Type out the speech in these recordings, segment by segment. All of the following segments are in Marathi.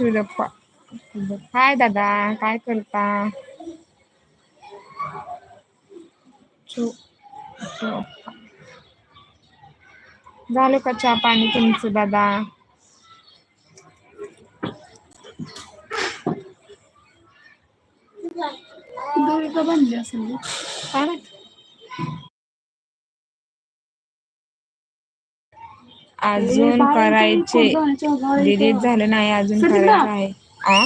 चिवदप्पा हाय दादा काय करता? झालं का चहा पाणी तुमचं दादा? दोरी का बांधली असेल? अजून करायचे. डिलीट झालं नाही अजून करायचं आहे. आ?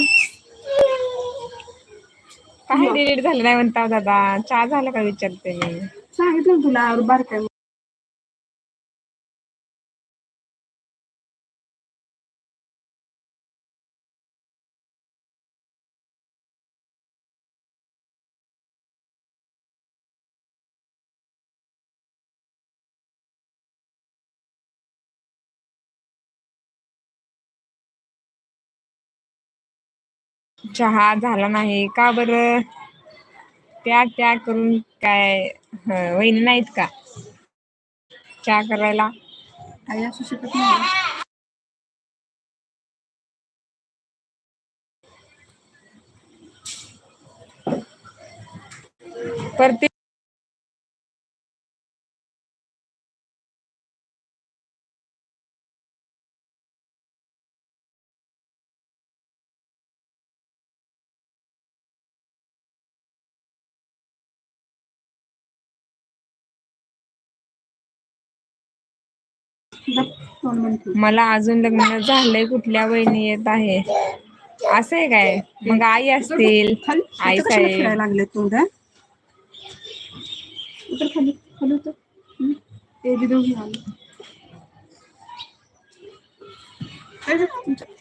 काय डिलीट झालं नाही म्हणता दादा? चहा झाला का विचारते मी? सांगितलं तुला बारकाय चहा झाला नाही. का बरं? त्या त्या करून काय वहिनी नाहीत का? चहा करायला? आई असू शकत नाही. परत मला अजून लग्न झालंय कुठल्या वहिनी येत आहे? असं आहे काय? मग आई असतील आई साहेब. लागले खाली खाली हं? ते बी दोघी आले. काय रे तुमच्या-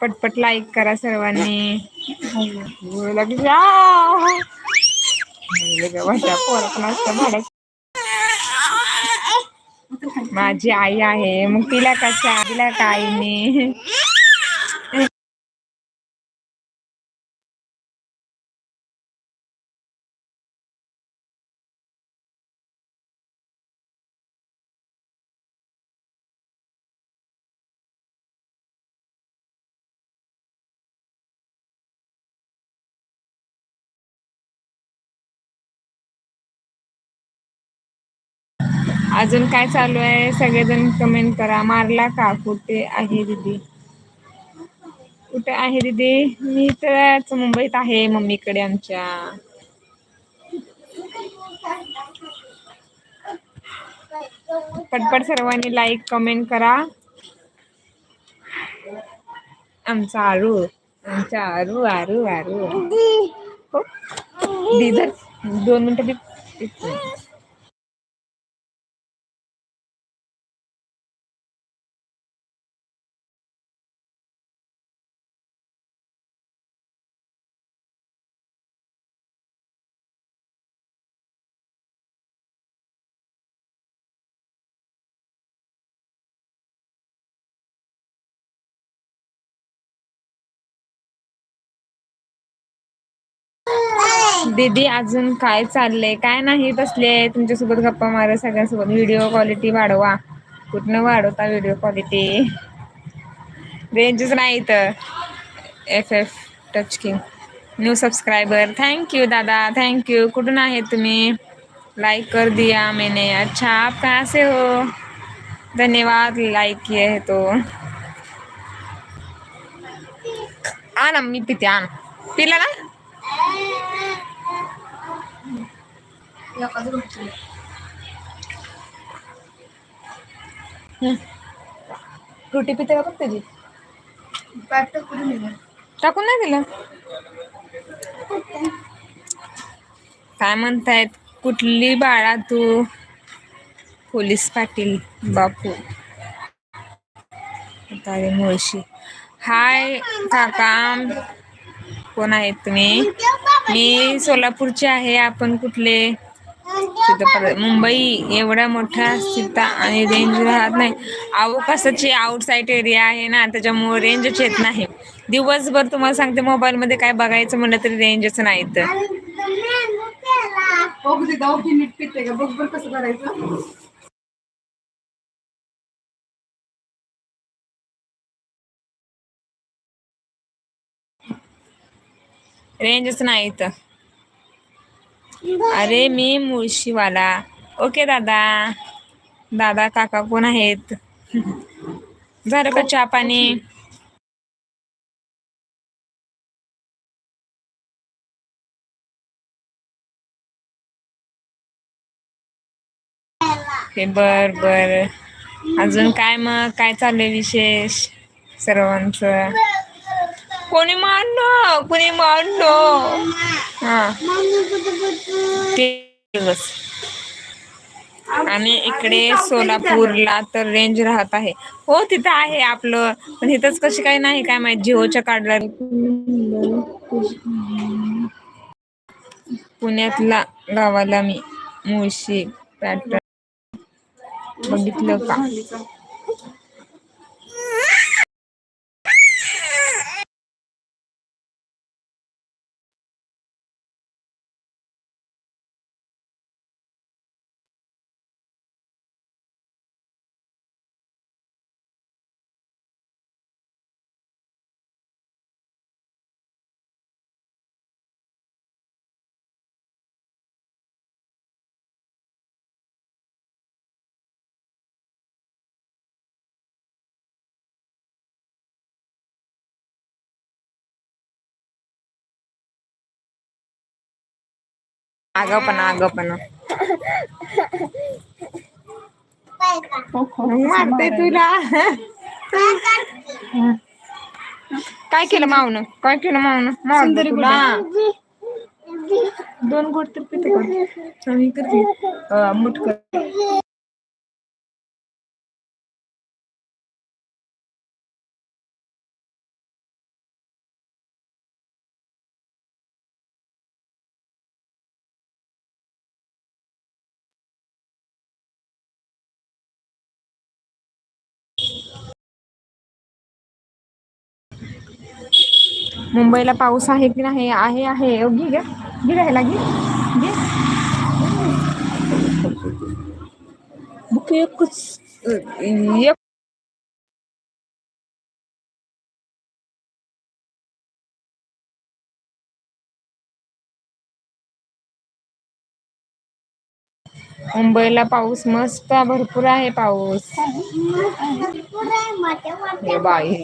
पटपट लाईक करा सर्वांनी. माझी आई आहे मग तिला कशा तिला का आईने अजून काय चालू आहे? सगळेजण कमेंट करा. मारला का? कुठे आहे दीदी? कुठे आहे दीदी? मी तर मुंबईत आहे मम्मीकडे आमच्या. पटपट सर्वांनी लाईक कमेंट करा. आमचा आरू. आमचा आरू आरू आरू. हो. दोन मिनिटं दीदी अजून काय चाललंय? काय नाही बसले तुमच्यासोबत गप्पा मारा सगळ्यांसोबत. व्हिडिओ क्वालिटी वाढवा. कुठनं वाढवता व्हिडिओ क्वालिटी रेंजच नाही इथं. F F touch king new subscriber thank you दादा. थँक्यू कुठून आहेत तुम्ही? लाइक कर दिया मैंने. अच्छा आप कहाँ से हो? धन्यवाद. लाइक किए है तो. आना मी पिते आना. पिला ना? एकाच गोष्टी. रोटी पिते का त्याची? पाईप तर कुठे टाकून नाही दिलं? काय म्हणतायत? कुठली बाळा तू? पोलीस पाटील बापू. तारे मुळशी. हाय काका. कोण आहेत तुम्ही? मी सोलापूरचे आहे. आपण कुठले? मुंबई एवढा मोठा स्थिरता आणि रेंज राहत नाही. अवकाशाची आउटसाईड एरिया आहे ना त्याच्यामुळे रेंजच येत नाही. दिवसभर तुम्हाला सांगते मोबाईलमध्ये काय बघायचं म्हणलं तरी रेंजच नाही तर रेंजच नाही तर अरे मी मुळशीवाला. ओके दादा. दादा काका कोण आहेत? झालं का चहा पाणी? ते बर बर. अजून काय मग? काय चाललंय विशेष? सर्वांचं. कोणी मारलं? कोणी मारलं? दिवस आणि इकडे सोलापूरला तर रेंज राहत आहे. हो तिथं आहे आपलं. पण इथंच कशी काही नाही काय माहीत? जिओच्या कार्डला पुण्यातला गावाला मी मुळशी पॅटर्न बघितलं का? आगापणा आगापणा. मारते तुला? काय केलं मावनं? काय केलं मावनं? मारलं तुला? दोन गोट तर पिते का? मुठ कर मुंबईला पाऊस आहे की नाही आहे आहे. अहो, घे ग घे राहायला घे. घे. बुक एकच एक मुंबईला पाऊस मस्त भरपूर आहे पाऊस. हे बाई.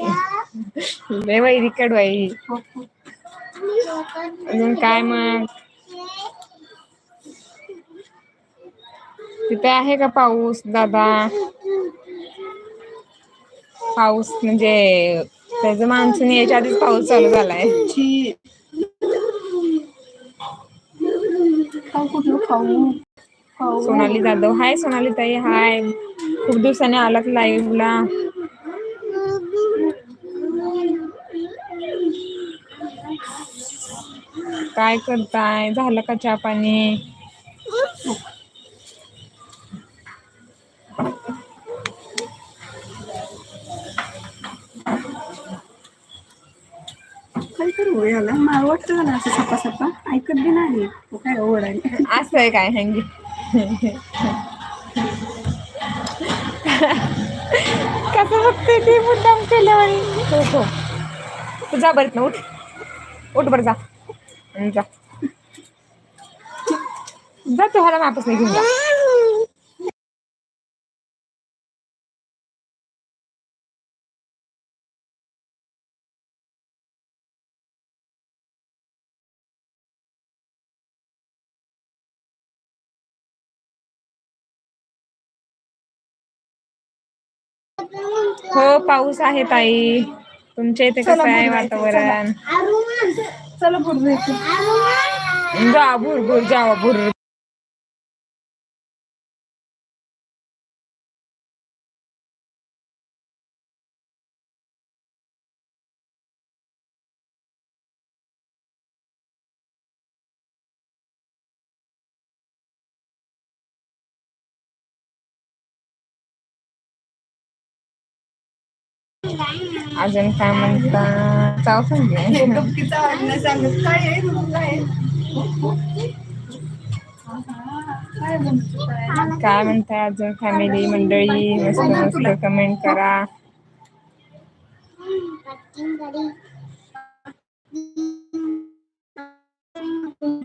लय वैरी कड बाई. अजून काय मग? तिथे आहे का पाऊस दादा? पाऊस म्हणजे त्याचं मान्सून यायच्या आधीच पाऊस चालू झालाय. खाऊ कुठलं खाऊ? सोनाली जाधव. हाय सोनाली ताई हाय. खूप दिवसाने आलात लाईव्हला काय करताय? झालं का चहा पाणी? काय याला? मला वाटतं ना असं सपा सपा. ऐकत बी नाही. तो काय ओरडायला असं आहे काय हंगी? कसं बघते ती मुद्दाम केल्यावर हो हो तू जा बरं ना उठ उठ बरं जा जा जा तू ह्याला वापस नाही घेऊन जा. हो पाऊस आहे ताई. तुमच्या इथे कसं आहे वातावरण? चला पुढे जायचं. जा भुरभुर जावा भुर अजून काय म्हणता चाव सांगे गप्पीचा आवाज नाही सांगत काय आहे तुझं काय आहे? काय म्हणतो काय? काय म्हणताय अजून फॅमिली मंडळी मस्त मस्त कमेंट करा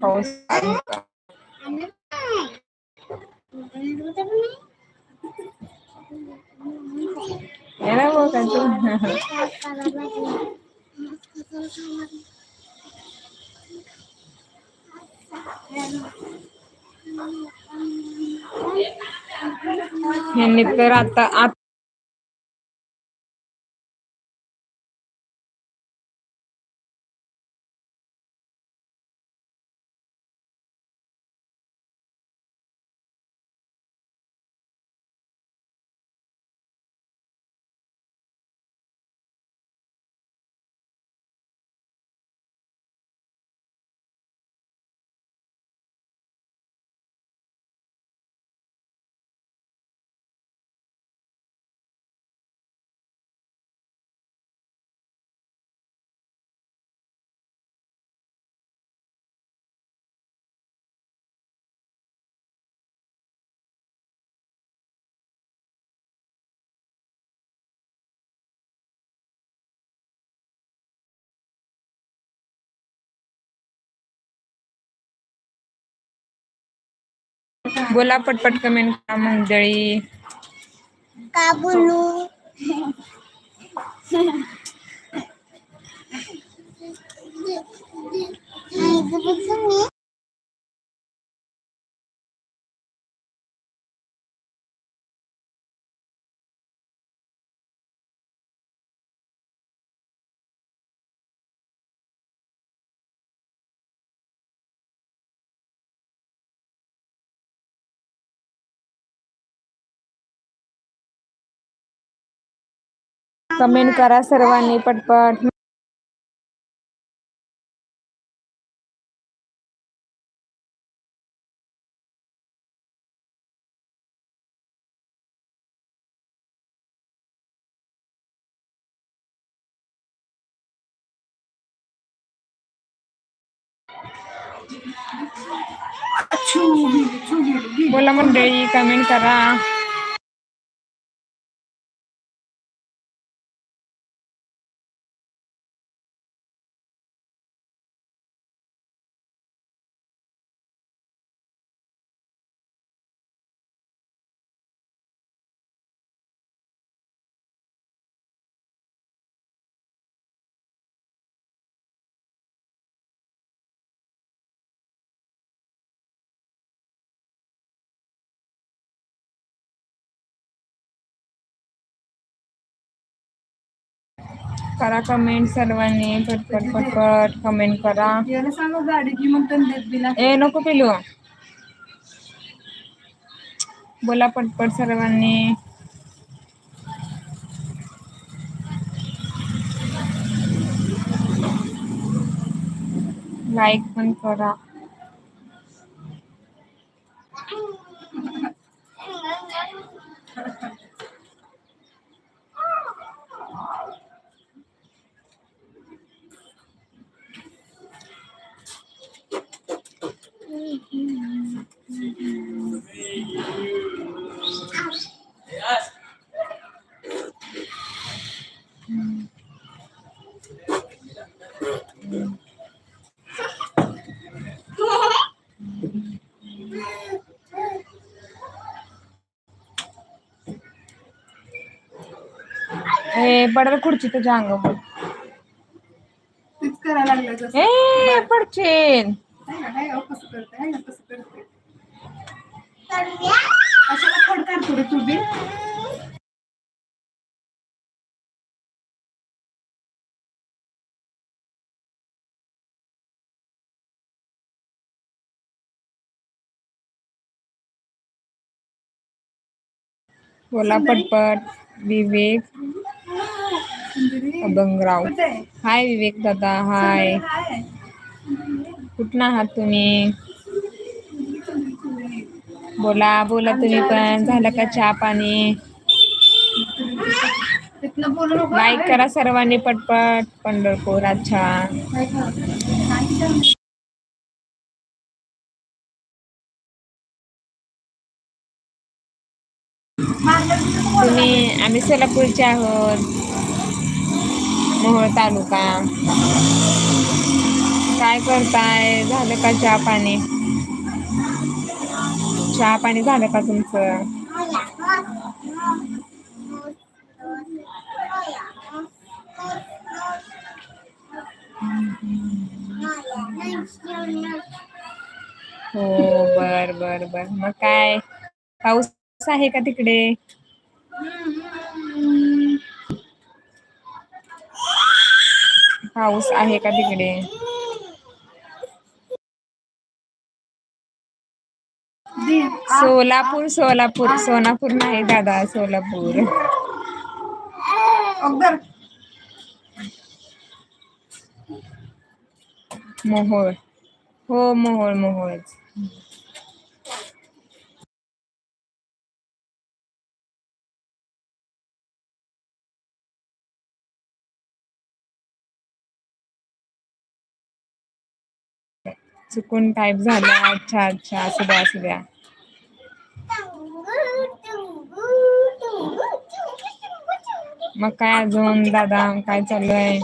पाऊस चालू का? याला बघ का तू? बोला पटपट कमेंट करा मंडळी. का बोलू कमेंट करा सर्वांनी पटपट. बोला मंडळी कमेंट करा करा कमेंट सर्वांनी. पटपट पटपट कमेंट करा. याला सांगा गाडी की मग देत बिला. ए नको पिलू. बोला पटपट सर्वांनी. लाईक पण करा. ए पडल खुर्ची तुझ्या अंगावर. तीच करायला लागलं जसं. ए पडचेन. आहे ना, आहे ना, कसं करते आहे ना कसं करते. कशाला खोड काढतो रे तू बी. बोला पटपट विवेक. अभंगराव. हाय विवेक दादा हाय. कुठं आहात तुम्ही? बोला बोला तुम्ही पण. झालं का चहा पाणी? लाईक करा सर्वांनी पटपट. पंढरपूर अच्छा. तुम्ही आम्ही सोलापूरचे आहोत. मोहोळ तालुका. काय करताय? झालं का चहा पाणी? चहा पाणी झालं का तुमचं? हो बर बर बर. मग काय? पाऊस आहे का तिकडे? पाऊस आहे का तिकडे. सोलापूर सोलापूर सोनापूर नाही दादा सोलापूर. मोहोळ. हो मोहोळ मोहोळच. चुकून टाईप झालं. अच्छा अच्छा. असू द्या असू द्या. मग काय अजून दादा? काय चालू आहे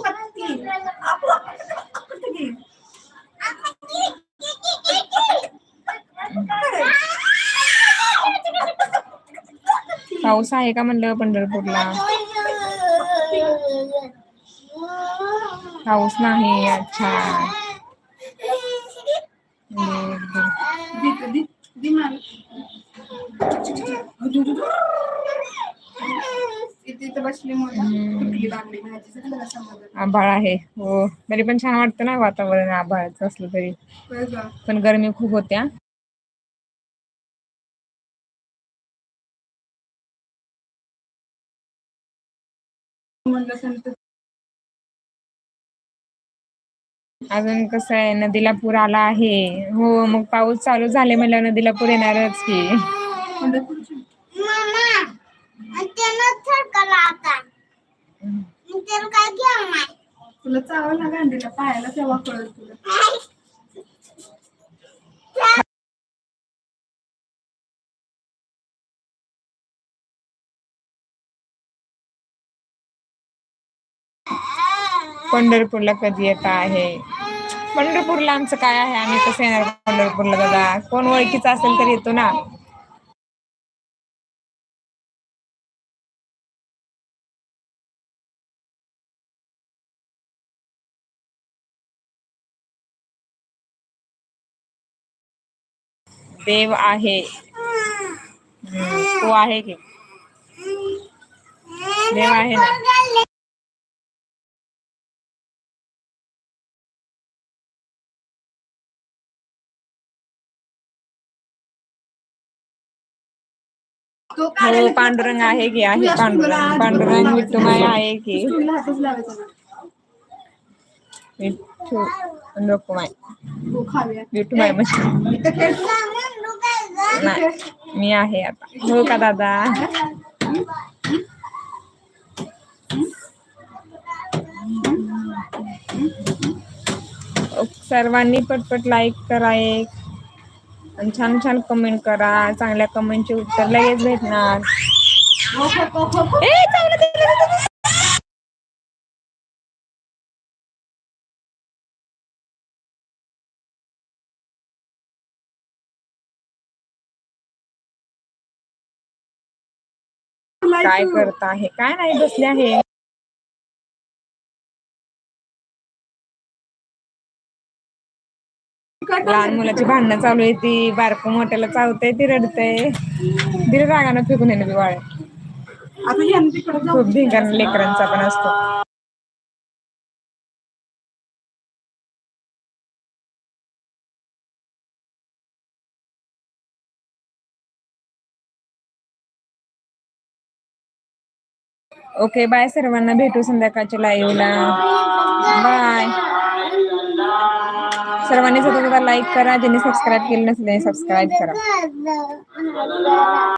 पाऊस आहे का म्हणलं पंढरपूरला? पाऊस नाही. अच्छा बर, बर. दे दे दे मला इथे इथे बसली हम्म. मुली बांगडी भाजी सगळं समजत आभाळ आहे. हो. तरी पण छान वाटतं ना वातावरण आभाळाचं असलं तरी. पण गरमी खूप होत्या. अजून कसं आहे? नदीला पूर आला आहे. हो मग पाऊस चालू झाले म्हणल्यावर नदीला पूर येणारच की. काय नाही तुला चावल ना गांडीला पायाला तेव्हा कळत तुला. पंढरपूरला कधी येत आहे? पंढरपूरला आमचं काय आहे? आम्ही कसं येणार पंढरपूरला दादा कोण ओळखीचं असेल तर येतो ना. देव आहे. तो आहे की? देव आहे ना? तो हो पांडुरंग आहे की? आहे पांडुरंग. पांडुरंग विठुमाय आहे की? तुला हातच लावायचा ना विठू लोकमाय तो खाऊया विठुमाय म्हणजे इथं खेळ. नाही. मी आहे आता. हो का दादा? सर्वांनी पटपट लाईक करा एक. आणि छान छान कमेंट करा. चांगल्या कमेंटचे उत्तर लगेच भेटणार. काय करत आहे? काय नाही बसले आहे. लहान मुलाची भांडणं चालू आहे ती. बारकं मोठ्याला चावतंय ती रडतय. दिलं रागानं फेकून येणं वाळ आता यांनी तिकडे जाऊ खूप धिंगाणा लेकरांचा पण असतो. ओके बाय सर्वांना. भेटू संध्याकाळच्या लाईव्हला बाय सर्वांनी स्वतः लाईक करा. ज्यांनी सबस्क्राईब केलं नसेल सबस्क्राईब करा.